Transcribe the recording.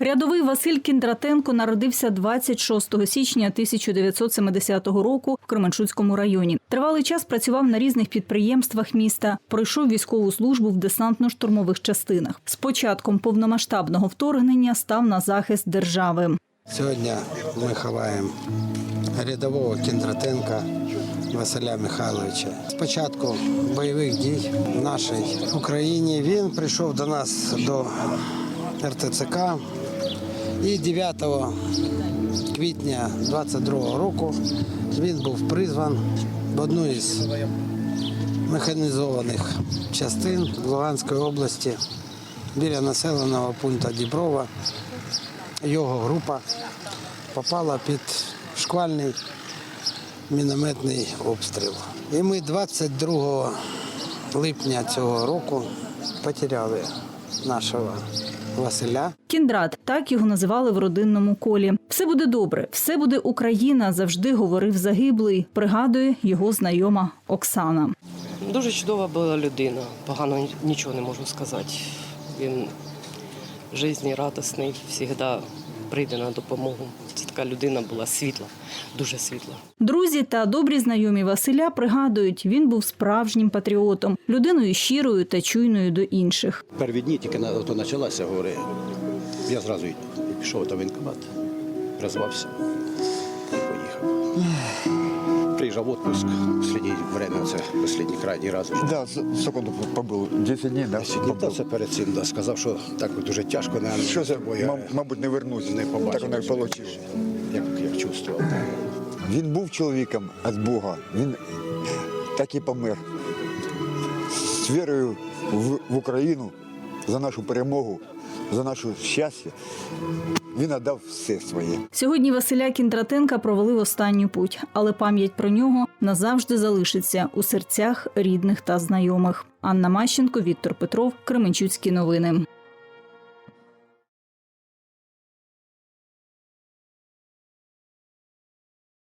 Рядовий Василь Кіндратенко народився 26 січня 1970 року в Кременчуцькому районі. Тривалий час працював на різних підприємствах міста. Пройшов військову службу в десантно-штурмових частинах. З початком повномасштабного вторгнення став на захист держави. Сьогодні ми ховаємо рядового Кіндратенка Василя Михайловича. Спочатку бойових дій в нашій Україні він прийшов до нас до РТЦК і 9 квітня 22 року він був призван в одну із механізованих частин Луганської області біля населеного пункту Діброва. Його група попала під шквальний мінометний обстріл. І ми 22 липня цього року потеряли нашого Василя. Кіндрат так його називали в родинному колі. Все буде добре, все буде Україна. Завжди говорив загиблий. Пригадує його знайома Оксана. Дуже чудова була людина. Погано нічого не можу сказати. Він жизнерадісний, завжди прийде на допомогу. Така людина була світла, дуже світла. Друзі та добрі знайомі Василя пригадують, він був справжнім патріотом, людиною щирою та чуйною до інших. Перві дні тільки на- то почалася, говори. Я зразу пішов до воєнкомат, розвався і поїхав. Приїжджав в отпуск, останнє время, це останній крайній раз. Да, с- секунду побыл. 10 дней, да? Сидів та побыл. це перед цим, да, сказав, що так от дуже тяжко, наверное, Що це, бо я мабуть, не вернусь. не побачив. Так воно і вийшло. Як, як чувствував. Він був чоловіком від Бога. Він так і помер. З вірою в, в Україну за нашу перемогу, за наше щастя. Він надав все своє. Сьогодні Василя Кіндратенка провели в останню путь, але пам'ять про нього назавжди залишиться у серцях рідних та знайомих. Анна Мащенко, Віктор Петров, Кременчуцькі новини.